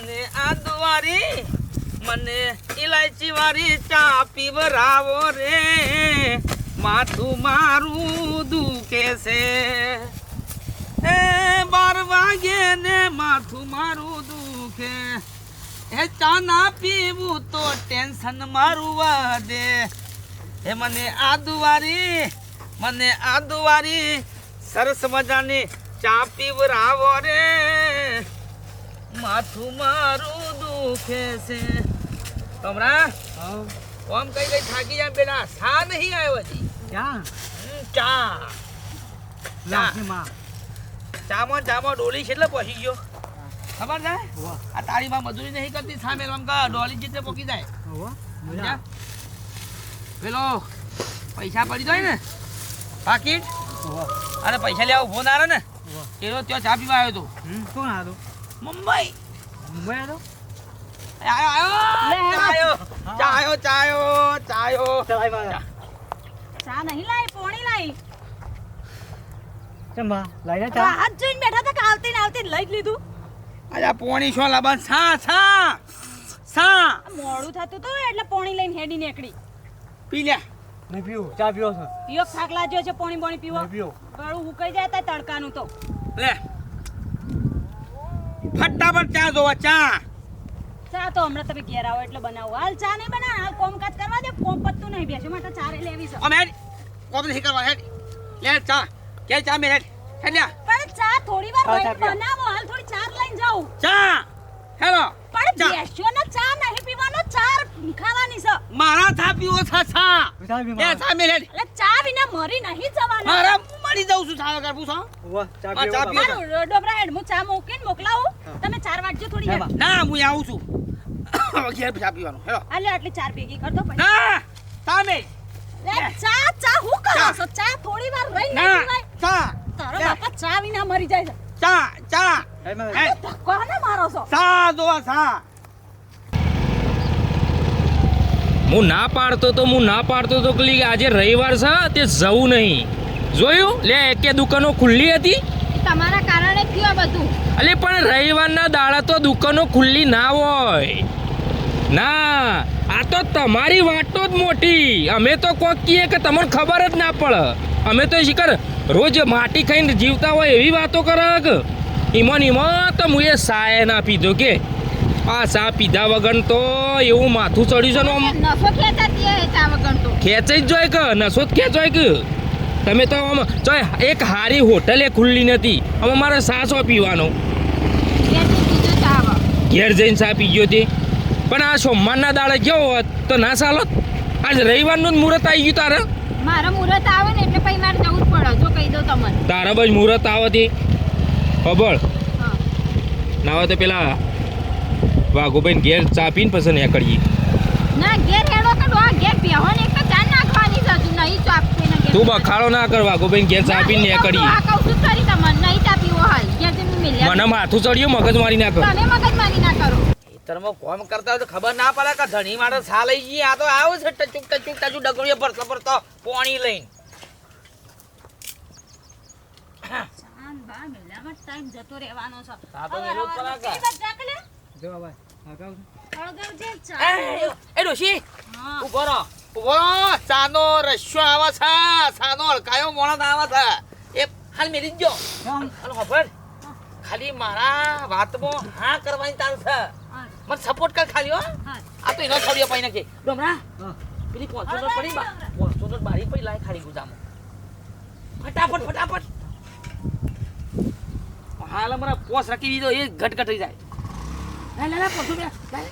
મને આદુ વાળી મને ઇલાયચી વાળી ચા પીવરાવો રે. માથું મારું દુખે છે. એ બાર વાગે ને માથું મારું દુખે. એ ચા ના પીવું તો ટેન્શન મારું વધે. એ મને આદુવારી મને આદુવારી સરસ મજાની ચા પીવરાવો રે. માથું મારું દુખે છે. તમરા ઓમ કઈ કઈ થાકી જાય પેલા સા નહીં આવ્યો હજી? ક્યાં? ચા. ચા. લાખીમાં ચામો ચામો ડોલી છે એટલે પહોંચી ગયો. ખબર છે? આ આ તારીમાં મજૂરી નહીં કરતી સામે આમ કા ડોલી જેટલે પોકી જાય? પેલો પૈસા પડી જાય ને પાકીટ? અને પૈસા લેવા ઊભો ના ને એનો ત્યાં ચા પીવા આવ્યો હમ કોણ હતો મુંબઈ. મુંબઈ આયો? ચાયો ચાયો. ચાયો ચલાઈ ચા નહીં લાવી પોણી લાવી ચંબા લઈ આ ચા. હાથ જોઈને બેઠા હતા કે આવતી ને આવતી લઈ જ લીધું. અલ્યા પોણી શું લાબા? સા સા સા મોડું થતું હતું એટલે પોણી લઈને હેડી નીકળી પી લે નહીં પીવું. ચા પીવો છો. પીવો થાક લાગ્યો છે પોણી બોણી પીવો. પીવો. ગળું ઉકળી જાય તા તડકાનું તો. લે. ફટાફટ ચા જોવા ચા. ચા તો હમણાં તમે ઘેર આવો એટલે બનાવો. હાલ ચા નહીં બનાવ હાલ કોમકાજ કરવા દે કોમ પત્તું નહીં બેસો. માટે ચા લેવી છે. અમે કોમ નહીં કરવા હેડ. લે ચા. કે ચા મે હેડ હેડ લે પણ ચા થોડી વાર ચા, ચા. બનાવો હાલ થોડી ચાર લઈને જાઉં. ચા. હેલો. પણ બેસો ને ચા નહીં પીવાનો ચાર ખાવાની છે. મારા થા પીવો થા ચા. ચા પી લે ચા મે હેડ. એટલે ચા વિના મરી નહીં જવાનું. મારા મળી જાઉં છું ચા વગર પૂછો ચા હા, ચા પીવો. ડોબરા હેડ હું ચા મૂકીને મોકલાવું. તમે ચાર વાટજો થોડી. ના હું આવું છું. ઘેર ચા પીવાનું. હેલો. હાલે આટલી ચાર ભેગી કર દો પછી. ના ચા લે, ચા ચા હું કરો ચા. છો? ચા થોડી વાર રહી ના નહીં ચા. તારો બાપા ચા વિના મરી જાય ચા ચા. હે ધક્કો ને મારો છો. ચા દો ચા હું ના પાડતો તો હું ના પાડતો તો કે આજે રવિવાર છે તે જવું નહીં. જોયું? લે એકે દુકાનો ખુલ્લી હતી? તમારા કારણે થયું બધું. અલે પણ રવિવારના દાડા તો દુકાનો ખુલ્લી ના હોય. ના આ તો તમારી વાતો જ મોટી. અમે તો કોક કહીએ કે તમને ખબર જ ના પડે. અમે તો શિકર રોજ માટી ખાઈને જીવતા હોય એવી વાતો કરે કે ઈમન ઈમન તો હું એ સાય ના પીધો કે. આ સા પીધા વગર તો એવું માથું ચડ્યું છે ને ખેંચાઈ જ જોય કે નસો જ ખેંચાય કે. તમે તો આમ જો એક હારી હોટલે ખુલ્લી નથી. આમાં મારે સાસો પીવાનો. ઘેર જઈને સા પી ગયો તે. પણ આ સોમવારના દાડે ગયો હોત તો ના ચાલો આજ રવિવારનું જ મુહૂર્ત આવી ગયું તારે? મારા મુહૂર્ત આવે ને એટલે પછી મારે જવું જ પડે. જો કહી દઉં તમને. તારા બસ મુહૂર્ત આવે તે. ખબર? ના હોય તો પેલા વાઘુભાઈ ઘેર ચા પીને પછી નીકળીએ. ના ઘેર હેડો કે આ ઘેર બેહો ને એક તો ચા નાખવાની છે હજુ નહીં ચા પીને ઘેર તું બખાડો ના કર ગોબેન ઘેર ચા પીને ને મિલ્યા મને માથું ચડ્યું મગજ મારી ના કરો. તમે મગજ મારી ના કરો. ખેતરમાં કોમ કરતા હોય તો ખબર ના પડે કે ધણી માટે સા લઈ જઈએ આ તો આવું છે ટચુક ટચુક ટચુક ડગડીએ ભરતો ભરતો પોણી લઈને. ટાઈમ જતો રહેવાનો છે. જો હવે એ, ડોશી ઊભો રહો. ઊભો ચાનો રસ્યો આવે છે. ચાનો હલકાયો મોણસ આવે છે. એ હાલ મેલી જ ખબર ખાલી મારા વાતમાં હા કરવાની તાર છે. મને સપોર્ટ કર ખાલી હો. આ તો એનો છોડ્યો પાઈ નાખે. ડોમરા પેલી પડી બા. પોંચસો તો બારી પડી લાય ખાલી ગુજામાં. ફટાફટ ફટાફટ. હાલ અમારા પોસ રાખી દીધો એ ઘટ ઘટી જાય. લે લે પોંચસો બે લે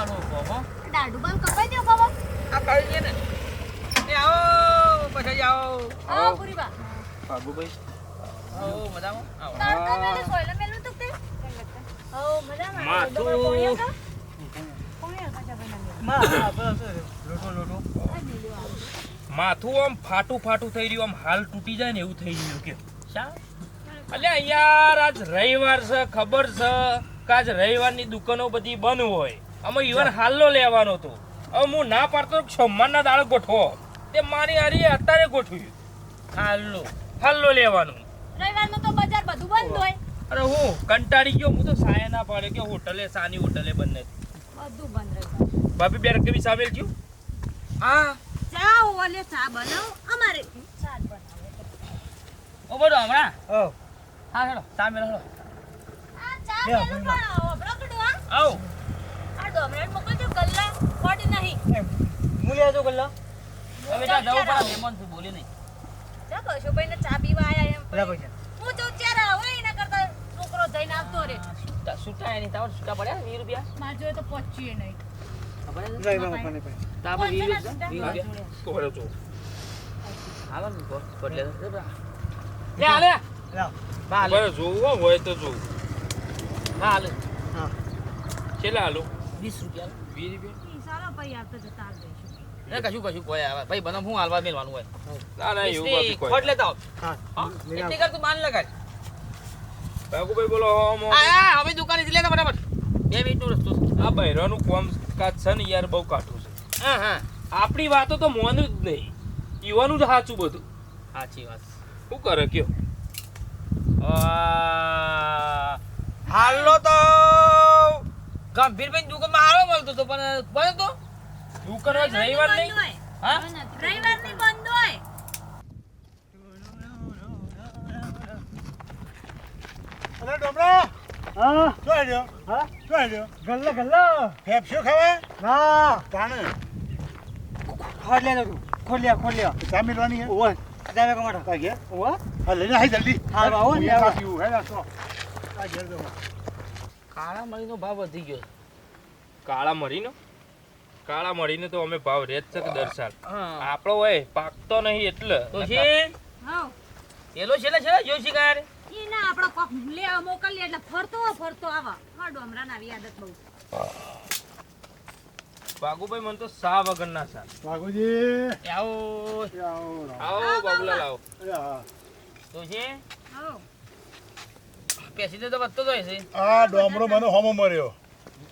આનો બોબો દાઢું કપાઈ દો બાબા. આ કાઢી દે ને એ આવો પછી આવો આવો પૂરી બા. વાઘુભાઈ આવો મજામાં આવો તડકા મેલે સોયલા મેલું તો તે? આવો મજામાં. માથું. ડબલ પોણી આવતો? પોણી આવતો છે ભાઈ નાની. માં હા બસ લોટો લોટો આ લીલું આવે. માથું આમ ફાટું ફાટું થઈ રહ્યું આમ હાલ તૂટી જાય ને એવું થઈ ગયું કે અલ્યા યાર આજ રવિવાર છે ખબર છે કે આજ રવિવારની દુકાનો બધી બંધ હોય અમે ઈવન હાલનો લેવાનો હતો. હવે હું ના પાડતો સોમવારના દાળ ગોઠવો. તે મારી હારી અત્યારે ગોઠવ્યું. હાલો હાલનો લેવાનો. રવિવારનું તો બજાર બધું બંધ હોય. અરે હું કંટાળી ગયો હું તો સાયા ના પાડે કે હોટલે સાની હોટલે બંને. બધું બંધ રવિવાર ભાભી બે બી સામેલ થયું હા. ચા ઓલે ચા બનાવ. અમારે ચા જ ઓ બોલો હમણાં? ઓ. હા હેલો સામે હેલો આ ચા પેલું પણ બરોકડું આ આવ. આ ડોમરેટ મોકલજો ગલ્લા ખોટ નહીં. હું લે જો ગલ્લા. હવે ત્યાં જવું પડે મહેમાન છે બોલી નહીં. જા કશુભાઈને ચા પીવા આયા એમ. હું જો ચાર આવો એના કરતા છોકરો જઈને આવતો રે છૂટા છૂટા એની છૂટા પડ્યા રૂપિયા? માર જોડે તો પહોંચ્યું નહીં. ખબર છે? પણ રૂપિયા? રૂપિયા? કોરે હાલો ને લે. બરાબર જોવું હોય તો જોવું. હા હાલે. હા. છેલ્લા હાલો. વીસ રૂપિયા. વીસ રૂપિયા? ભાઈ આવતો જતા આવ એ કશું કશું કોઈ આવે. ભાઈ બનાવ હું હાલવા મેલવાનું હોય. ના ના એવું કોઈ ખોટ લેતા હા હા? કર તું માન લગાડ. બાકુભાઈ બોલો હો આ આ હવે દુકાને થી લેતા ફટાફટ. બે મિનિટ નો રસ્તો. આ બૈરાનું કોમ છે ને યાર બહુ કાઠું છે. હા હા. આપણી વાતો તો મોનું જ નહીં. ઈવાનું જ સાચું બધું. સાચી વાત. શું કરે કયો? આ, હાલો તો ગંભીરભાઈ દુકાનમાં હારો મળતો તો પણ બને તો? દુકાન આજ રવિવાર નહીં? હા? રવિવાર નહીં બંધ હોય. અરે ડોમરા! હા? શું આવ્યો હા? શું આવ્યો ગલ્લા ગલ્લા. ફેફસ્યો ખાવા? ના. તાણે. ખોલ લે તું ખોલ લે ખોલ લે ચા મેળવાની હે? ઓવર દાવે કા? ગયા ઓવર હા લઈને આવી જલ્દી. હા, યા બાબુ. પીવું, હે રાખો. આ ઘેર જવા. કાળા મરીનો ભાવ વધી ગયો કાળા મરીનો? કાળા મરીને તો અમે ભાવ રેત છે કે દર સાલ. આપણો હોય પાકતો નહીં એટલે. તો છે? હા. પેલો છે છેલ્લે જોઈ શી કાંઈ ઈ ના આપણો કોક લેવા મોકલી એટલે ફરતો ફરતો આવા. હા ડોમરા ના આવી આદત બહુ. બાગુભાઈ મને તો સા વગર ના સા બાગુજી આવો. આવો, આવો. આવો બાબુલાલ આવો તો છે? હા પેસી તો વધતો જ હોય છે. આ ડોમરો મને હોમો મર્યો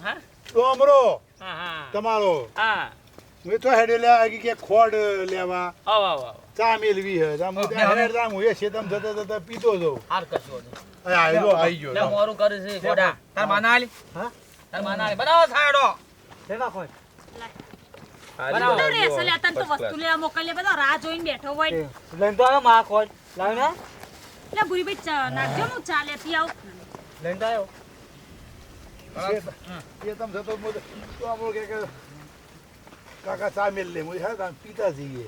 હા? ડોમરો? હા હા. તમારો? હા. મેં તો હેડે લે આગી કે ખોડ લેવા. આવ આવ આવો ચા મેલવી હે. જામ હું ત્યાં હેડે જામ હું એ શેતમ જતા જતા પીતો જઉં. હાર કશું અરે આવ્યો આઈ ગયો. લે મોરું કરે છે ખોડા. તાર માના આલી હા? તાર માના આલી બનાવો. સાડો લેવા રે તને તો વસ્તુ લેવા મોકલીએ બધો રાહ જોઈને બેઠો હોય લઈને તો આવે માં ખોલ લાવ ને? એટલે ભૂરીભાઈ ચા નાખજો હું ચા લેતી આવું. લઈને આવ્યો એ શેતમ જતો હું તો ડોમરો કે કે કાકા ચા મેલ લે. હું હેડ આમ પીતા જઈએ.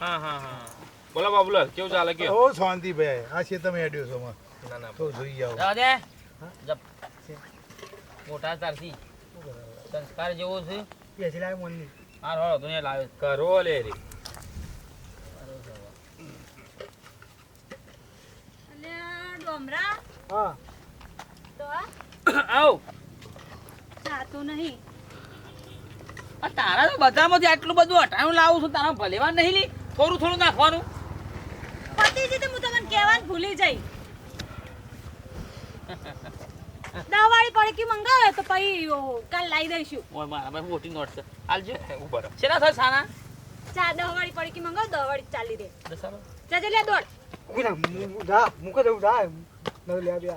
હા હા હા. બોલો બાબુલાલ કેવું ચાલે કે ઓ શાંતિ ભાઈ આ તમે હેડ્યો છો માં ના ના તો જોઈ આવો. જવા દે. જપ. મોટા તારથી. સંસ્કાર જેવો છે. પેસી લાવ મનની. હાર હળો દુનિયા લાવે. કરો લે રે એટલે ડોમરા હા. તો આવ. ચા નહીં. તારા તો બધામાંથી આટલું બધું હટાણું લાવું છું તારા ભલેવા નહીં લી. થોડું થોડું નાખવાનું. પતિજી તો હું તમને કહેવાનું ભૂલી જઈ. દવાળી પડકી મંગાવે તો પછી કાલ લાવી દઈશું. ઓય મારા ભાઈ મોટી નોટ છે. આલજો ઉપર. શેના થાય સાના? ચા દવાળી પડકી મંગાવ દવાળી ચાલી દે. દસારો ચાચે લે દોડ. ઊભી ના મુ- જા મૂકો દઉં લે બે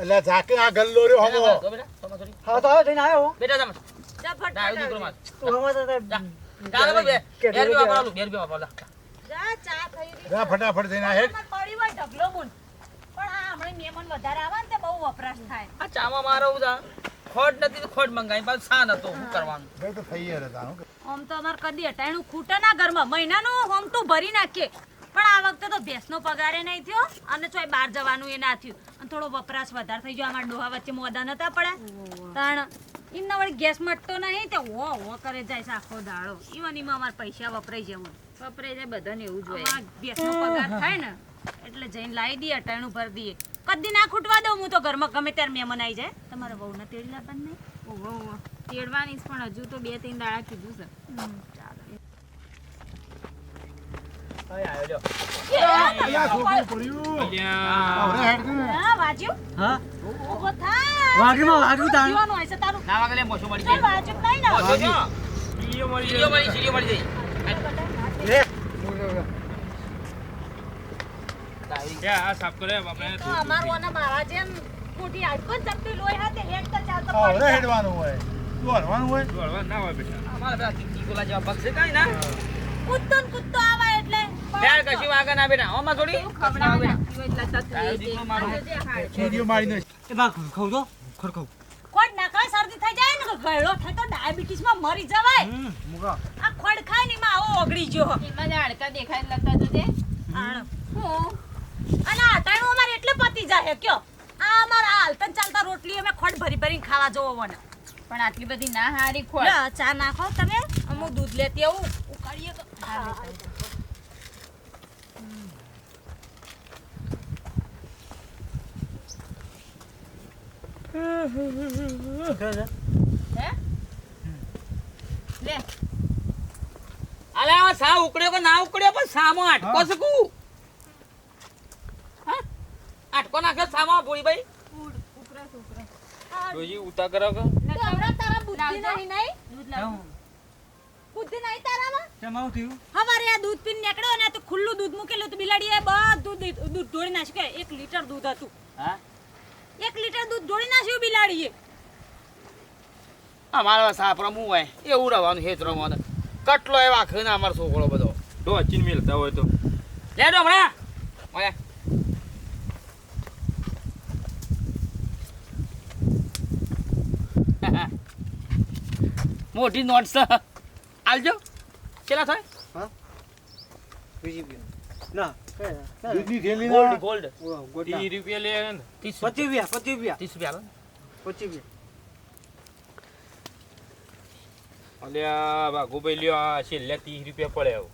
એટલે ઝાકે આ ગલ્લો રહ્યો હોમો. તો બેટા તમાર થોડી હા તો જઈને આવ્યો બેટા તમે જા ફટ ના દીકરો માર તું હમણાં તો તે- જા. કાલે બે બે કે બે રૂપિયા જા ચા થઈ રહી જા ફટાફટ જઈને આ પડી હોય ઢગલો બુન. પણ આ હમણાં મહેમાન વધારે આવે ને તે બહુ વપરાશ થાય. આ ચામાં મારો ઉદા ખોટ નથી તો ખોટ મંગાવી પાછું સાન હતો કરવાનું. ભાઈ તો થઈ યાર આમ તો અમારે કદી હટાણું ખૂટે ના ઘરમાં. મહિનાનું હોમ તો ભરી નાખીએ. પણ આ વખતે તો ભેંસનો પગારે નહીં થયો. અને ચોય બહાર જવાનું એ ના થયું. અને થોડો વપરાશ વધારે થઈ ગયો. અમારા ડોહા વચ્ચે મોદા નતા પડ્યા. તાણ એમના વળી ગેસ મટતો નહીં તે હો હો કરે જાય આખો દાડો. ઈવન એમાં અમારા પૈસા વપરાઈ જવું. વપરાઈ જાય બધાને એવું જોઈએ ભેંસનો પગાર થાય ને એટલે જઈને લાવી દઈએ અટાણું ભરી દઈએ. કદી ના ખૂટવા દઉં હું તો ઘરમાં ગમે ત્યારે મહેમાન આવી જાય. તમારે વહુને તેડી લાવવાની નહીં? ઓહો. તેડવાની પણ હજુ તો બે ત્રણ દાડા કીધું છે. આટકો જ લોહી હાથે હેડ તો ચાલતો હા, પડી હવે જાય. હેડવાનું હોય દોડવાનું હોય દોડવા ના હોય બેટા અમારા પેલા ટીકોલા જેવા પગ છે ના કૂદતો કૂદતો યાર કશી વાગે ના બેટા. ઓમાં થોડી? ખવડાવી મારો. એ બા ખાવ તો. ખરખાવ ખોડ નાખા શરદી થઈ જાય ને તો ગળો થાય તો ડાયાબિટીસમાં મરી જવાય. મુગા આ ખોડ ખાય ને માં આવો ઓગળી ગયો. એમાં જ દેખાય લગતા તો તે આણ. હું? અને આ અટાણું અમારે એટલે પતી જાય કયો? આ અમારા હાલતન ચાલતા રોટલી અમે ખોડ ભરી ભરીને ખાવા જોવો મને. પણ આટલી બધી ના હારી ખોડ ચા નાખો તમે. અમુક દૂધ લેતી આવું. ઉકાળીએ તો. લે. અલે આ સા ઉકળ્યો કે ના ઉકળ્યો? પણ સામો આટકો શકું આટકો નાખ્યો સામો ભોળીભાઈ જોજી ઉતા કરો કે? તારા બુદ્ધિ નહીં નહીં? દૂધ લાવ બુદ્ધિ નહીં તારામાં? કેમ થયું? હવારે આ દૂધ પીને નીકળ્યો ને તો ખુલ્લું દૂધ મૂકેલું તો બિલાડીએ બધું દૂધ ઢોળી નાખ્યું. કે એક લીટર દૂધ હતું. હા? એક લીટર દૂધ ઢોળી નાખ્યું બિલાડીએ. અમારો સાપ રમવું હોય એવું રવાનું હેત રમવાનું. કટલો એવા આખી અમારો છોકરો બધો. તો ચીન મેલતા હોય તો. લે ડો હમણાં. ઓય. મોટી નોટ છે. આલજો. કેટલા થાય? બીજી બી ના. દૂધની થેલી ગોલ્ડ ગોલ્ડ ગોટા રૂપિયા લે ને ત્રીસ પચીસ રૂપિયા પચીસ રૂપિયા ત્રીસ રૂપિયા આલો. પચીસ રૂપિયા અલ્યા ભાગુભાઈ લ્યો આ છેલ્લે ત્રીસ રૂપિયા પડે આવું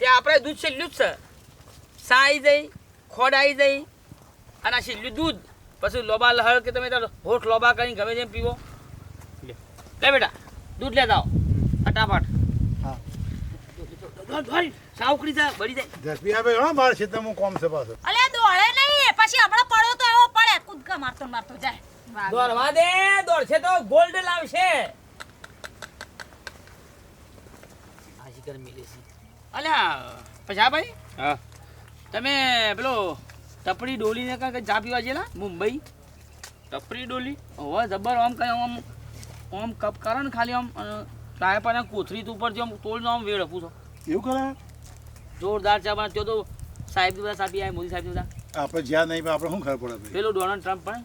તે આપણે દૂધ છેલ્લું જ છે સા આવી જાય ખોડ આવી જાય અને આ છેલ્લું દૂધ પછી લોબા લહળ કે તમે હોઠ લોબા કરીને ગમે તેમ પીવો લે. લે બેટા દૂધ લેતા આવો ફટાફટ હા. સા ઉકળી જાય બળી જાય. ઝડપી હા માર મારા ખેતરમાં કોમ છે પાછો અલે દોડે નહીં. પછી હમણાં પડ્યો તો એવો પડે. કૂદકા મારતો મારતો જાય. દોડવા દે દોડશે તો ગોલ્ડ લાવશે. આજી કર મિલે છે. અલ્યા પછી હા. ભાઈ હા તમે પેલો ટપડી ડોલીને કાંઈક ચા પીવા જેલા મુંબઈ? ટપરી ડોલી? હવે જબર આમ કઈ આમ આમ કપ કરો ને ખાલી આમ ટાયર પર કોથરી ઉપર જે આમ તોડ આમ વેડ આપું છો. એવું કરે? જોરદાર છે પણ તો તો સાહેબ બધા સાપી આવે મોદી સાહેબ બધા. આપણે જ્યાં નહીં પણ આપણે શું ખબર પડે પેલો ડોનાલ્ડ ટ્રમ્પ પણ?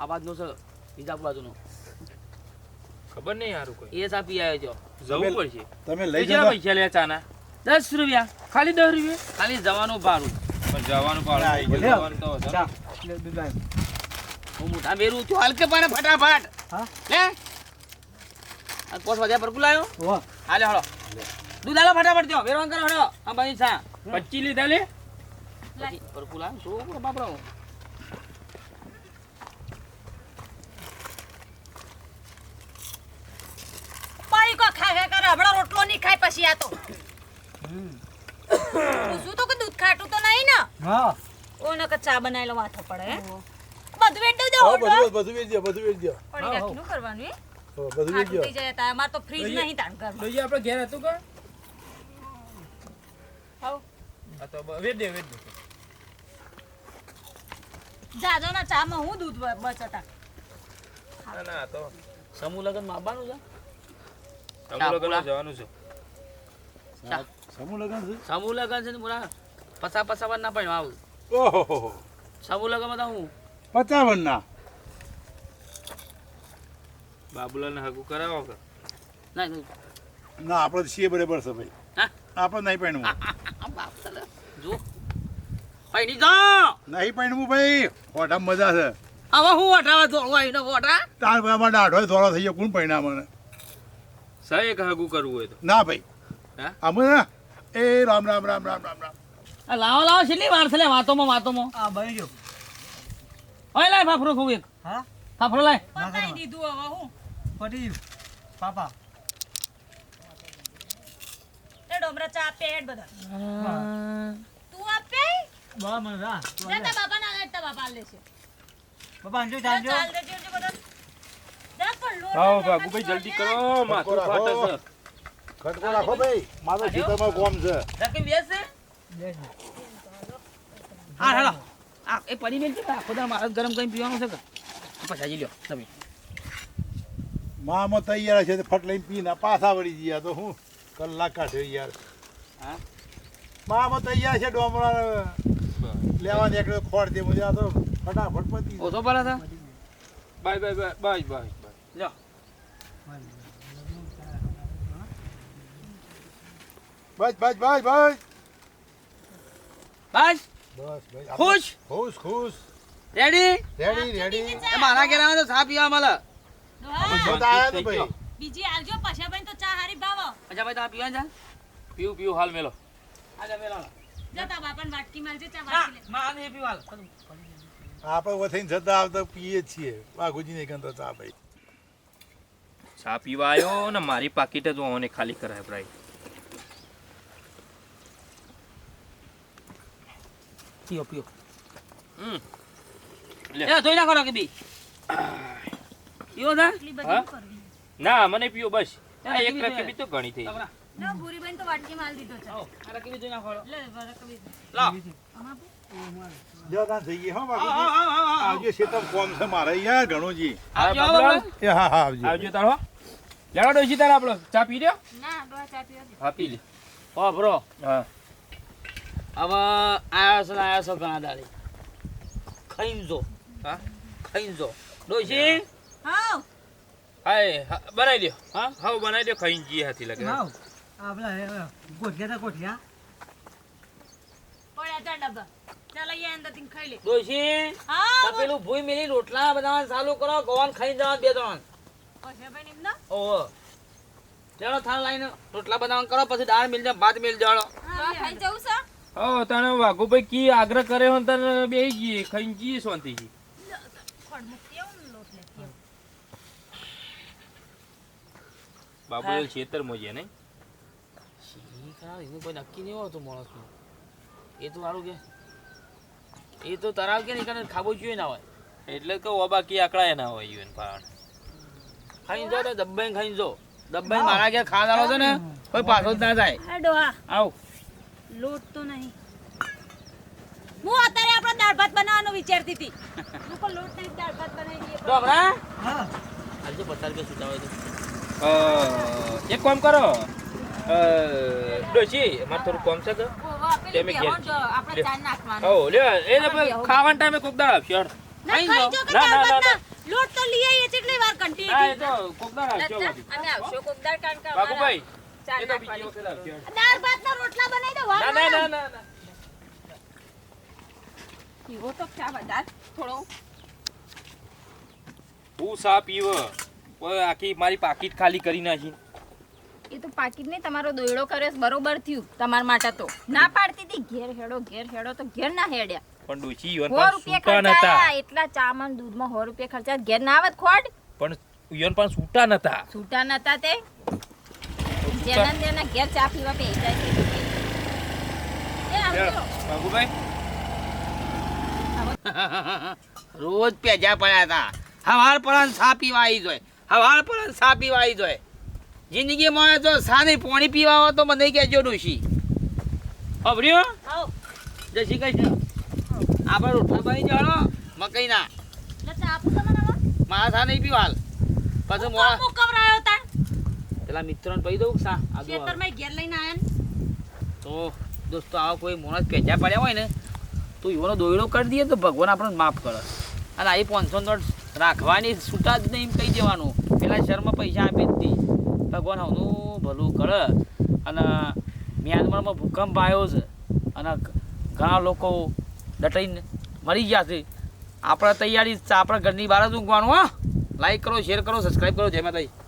આ બાજુનો છે બીજા બાજુનો. ખબર નહીં યાર કોઈ. એ સાપી આવે છો. જવું પડશે. તમે લઈ જાવ પૈસા લે ચાના. દસ રૂપિયા. ખાલી દસ રૂપિયા. ખાલી જવાનું ભાડું. પણ જવાનું ભાડું. જવાનું તો હું મોટા મેરું છું હલકે પાડે ફટાફટ. હા? લે. આ કોસ વધ્યા પર કુલાયો હાલે હળો દૂધ આલો ફટાફટ દો વેરવાન કરો હડો. આ બની છા. પચી લીધા લે? પછી પર કુલાયો છોકરો બાપરો પડીકો ખાય ખાય કરે? હમણાં રોટલો નહીં ખાય પછી આ તો. શું તો કે દૂધ ખાટું તો નહીં ને? હા. ઓને કે ચા બનાવેલો માથો પડે હે. બધું વેચ દો બધું બધું વેચી દો બધું વેચી દો. પડી રાખીનું કરવાનું હે? હા, બધું વેચી દો. થઈ જાય તા અમાર તો ફ્રીજ નહીં તાણ ઘરમાં જોઈએ આપણે ઘેર હતું કે? આ તો બ- વેચ દે વેચ દે. જાજો ના ચામાં હું દૂધ બચતા? ના ના તો સમૂહ લગનમાં આવવાનું છે? સમૂહ લગ્નમાં જવાનું છે. સમૂહ લગન છે? સમૂહ લગન છે ને પૂરા? પસા પસા વાર ના પણ આવું. ઓહો સમૂહ લગનમાં તો હું? પચાવન ના. બાબુલાલને હગું કરાવો કે? ના ના આપણે છીએ બરાબર સમય હા? આપણે નહીં પહેણવું. જો. ભાઈ ની જા નહીં ભાઈ ઓઢા મજા છે. હવે હું વટાવા દોડવા એને વટા તાર બધા દાઢો ધોળો થઈ ગયો કોણ પહેણા મને? સા એક હગું કરવું હોય તો. ના ભાઈ. હા? અમે એ રામ રામ રામ રામ રામ રામ. લાવો લાવો છેલ્લી વાર છે લે વાતોમાં વાતોમાં. આ બની ગયો. ઓય લાય ફાફરો ખૂબ એક. હા? ફાફરો લાય. પતાઈ દીધું હવે હું. પટી પાપા. એ ડોમરા ચા આપે હેડ બધા. હા. તું આપે? બા મને રા જા આલે. બાપા ના લેતા બાપા લેશે બાપા અંજો જા ચાલ દેજો જે બધા. જા પણ લોટ આવો નાખા ભાગુભાઈ જલ્દી કરો માથું ફાટે છે. ખટકો રાખો ભાઈ. મારા ખેતરમાં કોમ છે. રાખી બેસ છે? હા હેલો. આ એ પડી છે કે આખો દાડો ગરમ કરીને પીવાનું છે કે? પછી લ્યો તમે. મામો તૈયાર છે તો ફટ લઈને પીને પાછા વળી ગયા તો હું કલાક કાઢ્યો યાર. હા? મામો તૈયાર છે ડોમરા લેવા નીકળ્યો ખોડ દે મુજે આ તો ફટાફટ પતી ઓછો પરા થા bye bye bye bye bye. લ્યો. બસ બસ બસ બસ. બસ? બસ બસ. ખુશ? ખુશ ખુશ. રેડી રેડી રેડી એ મારા ઘેર આવે તો ચા પીવા મળે. આયા તો ભાઈ. બીજી આવજો પછા ભાઈ તો ચા હારી ભાવો. અચ્છા ભાઈ તમે પીવા જા. પીવું પીવું હાલ મેલો. આજા મેલો. જતા બાપન વાટકી માલજે ચા વાટકી લે. માં નહીં પીવા આપણે વથઈને જતા આવતા પીએ છીએ. બાગુજી ને ગણતો ચા ભાઈ. ચા પીવા આવ્યો ને મારી પાકીટ જ ઓને ખાલી કરાય ભાઈ. પીઓ પીઓ. હમ. લે. એ જોઈ નાખો કે બી પીવો ના હા? ના મને પીવો બસ. આ એક રકબી તો ઘણી થઈ. તમરા ભૂરીબેન તો વાટકી માલ દીધો છે. આ રકબી જોઈ નાખો લે રકબી થઈ ગઈ હો આવજો શેતમ કોમ છે મારે. યાર ઘણું આવજો હા, હા હા આવજો. આવજો તારો લેડો ડોશી તારા આપણો. ચા પી રહ્યો ના ડોહા ચા દે. હા પી લે. ઓ બ્રો. હા. હવે આયા છો આયા છો ઘણા દાડે. ખાઈને જો. હા? ખાઈને જો. ડોશી હાવ હાય બનાવી દો હા? હા બનાવી દો ખાઈને જી હાથી લાગે. હા આ પેલા એ, એ, ગોઠિયા તા ગોઠિયા. પડ્યા તા ડબ્બા ચાલ અહીંયા અંદરથી ખાઈ લે. ડોશી હા પેલું ભૂઈ મેલી રોટલા બનાવવાનું ચાલુ કરો ગોવાન ખાઈ જવાનું બે ત્રણ પછી ભાઈ નિમના ઓહો. ચાલો થાળ લાઈને રોટલા બનાવવાનું કરો પછી દાળ મિલ જાય ભાત મિલ જાળો હા ખાઈ જવું છે? હા તને વાઘુભાઈ કી આગ્રહ કર્યો તને બેહી ગઈ જી શાંતિથી ખડ મૂકી આવું ને લોટ લેતી આવું. બાબુ હા. ખેતર મોજે નહીં. શી ખરા એનું કોઈ નક્કી નહીં હોતું માણસનું. એ તો સારું કે. એ તો તરાવ કે નહીં ખાબો જોઈએ ના હોય. એટલે કે ઓબા કી આકડા ના હોય યુએન પાણ ખાઈ જો તો ખાઈને જો. દબ્બાઈને મારા ઘેર ખાવાનો છે ને કોઈ પાછો જ ના જાય. હા ડોહા. આવ. લોટ તો નહીં. હું અત્યારે આપણે દાળ ભાત બનાવવાનો વિચારતી હતી. હું પણ લોટ નહીં દાળ ભાત બનાવી દઈએ તો હા. આજે પચાસ રૂપિયા સુતા હોય તો. એક કામ કરો. ડોશી મારે થોડું કામ છે કે? તમે ઘેર. હો લે એ ને પછી ખાવાના ટાઈમે કોક દા શ્યોર. ના ના, દાળ ના, લોટ તો લઈ આવીએ કેટલી વાર કંટી ના એ તો કોક દા આપશે અમે આવશો. કોક દા કારણ કે બાબુભાઈ. દાળ ભાતના રોટલા બનાવી દો ના ના ના ના ના. પીવો તો ક્યાં વધારે થોડો. હું સા પીવ. આખી મારી પાકીટ ખાલી કરી નાખી. એ તો પાકીટ નહીં તમારો દોયડો કર્યો બરોબર થયું તમારા માટે તો. ના પાડતી હતી? ઘેર હેડો ઘેર હેડો તો ઘેર ના હેડ્યા. પણ ડોશી યોન પણ સૂટા નતા. એટલા ચામન દૂધમાં 100 રૂપિયા ખર્ચા ઘેર ના આવત ખોડ પણ યોન પણ સૂટા નતા. છૂટા નતા તે? જેનન દેના ઘેર ચા પીવા પે જાય છે. એ આવજો બાબુભાઈ. રોજ પેજા પડ્યા હતા. હવાર પણ સા પીવા આવી જોઈએ હવાર પણ સા પીવા આવી જોઈએ જિંદગીમાં જો સા નહીં પાણી પીવા આવો તો મને કહેજો ડોશી. અભર્યો જય શ્રી કૃષ્ણ. આપણે રોટલા બની જાણો મકઈના. મારા સા નહીં પીવાલ. હાલ પછી મોડા પેલા મિત્રોને કહી દઉં સા આવે. ખેતરમાં ઘેર લઈને આયા ને. તો દોસ્તો આવા કોઈ મોણસ પેજા પડ્યા હોય ને તો એવાનો દોયડો કરી દઈએ તો ભગવાન આપણને માફ કરે. અને આ પાંચસો નોટ રાખવાની છૂટા જ નહીં એમ કહી દેવાનું. પેલા શહેરમાં પૈસા આપી નહીં ભગવાન હવનું ભલું કરે. અને મ્યાનમારમાં ભૂકંપ આવ્યો છે. અને ઘણા લોકો દટાઈને મરી ગયા છે. આપણે તૈયારી આપણા ઘરની બહાર જ ઊંઘવાનું, હા. લાઈક કરો શેર કરો સબસ્ક્રાઈબ કરો, જય માતાજી.